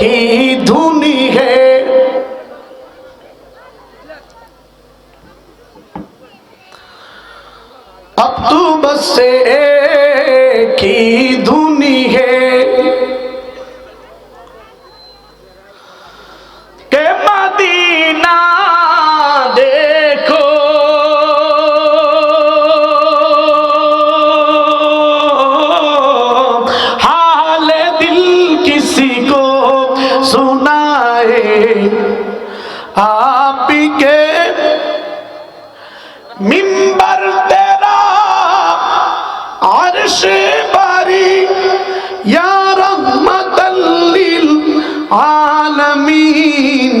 की धुनी है। अब तू बस एक आपके मिंबर तेरा अर्श बारी या रहमतल्लिल आलमीन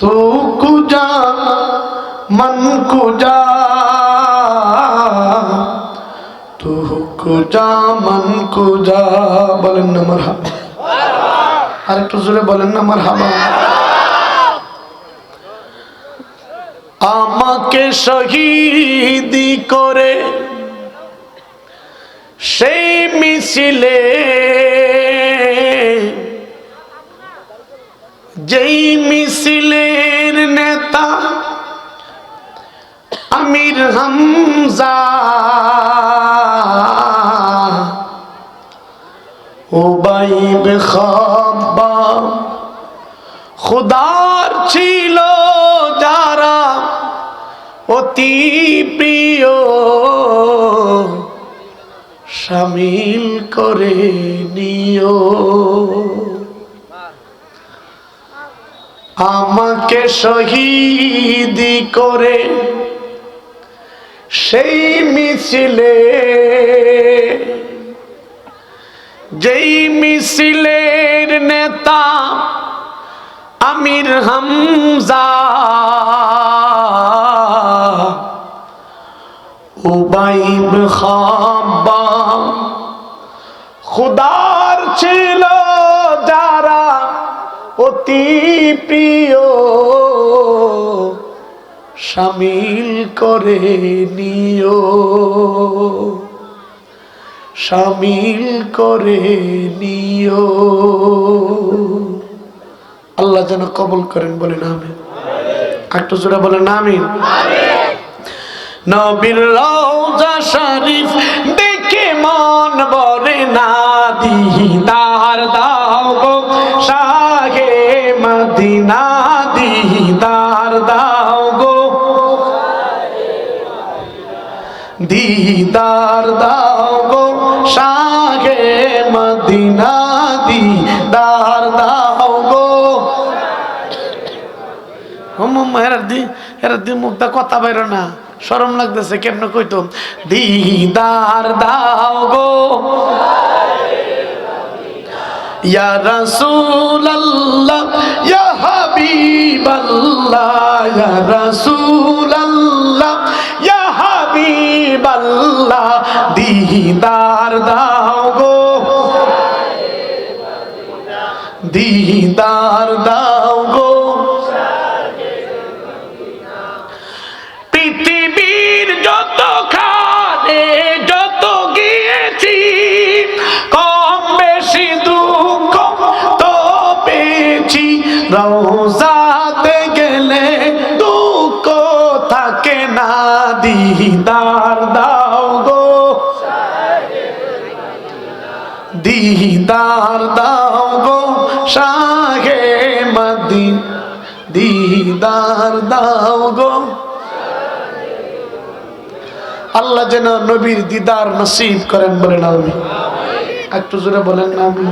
तू कुजा मन कुजा तू कुजा मन कुजा बोलन नमर আর একটু জোরে বলেন না আমার হাবা আমাকে শহীদি করে সেই মিছিলে যেই উবাইব খাব্বা, খুদার ছিল যারা অতি প্রিয়। সামিল করে নিও। আমাকে শহীদি করে সেই মিছিলে যেই মিছিলের নেতা আমির হামজা, উবাইব খাব্বা, খুদার ছিল যারা অতি প্রিয়, সামিল করে নিও। সামিল করে নিও। আল্লাহ যেন কবল করেন, বলেন আমি একটু জোরে বলেন রওজা শরীফ দেখে মন বরে না দিদার দাও গো শাহে মদিনা দিদার দাও গো দিদার দাও শাহে মদিনা দিদার দাও গো। দি মুখটা কথা বাইর না। সরম লাগতেছে, কেমন কইতো? দিদার দাও গো। ইয়া ইয়া হাবিব ইয়া দিদার দাও গো। পৃথিবীর যত খানে যত গিয়েছি, কম বেশি দুঃখ তো পেয়েছি। রোজাতে গেলে দুঃখ থাকে না, দিদার দাও গো। দিদার দাও শাহে মদিন, দিদার দাও গো। আল্লাহ যেন নবীর দিদার নসিব করেন বলেন আমি। একটু জোরে বলেন আমি।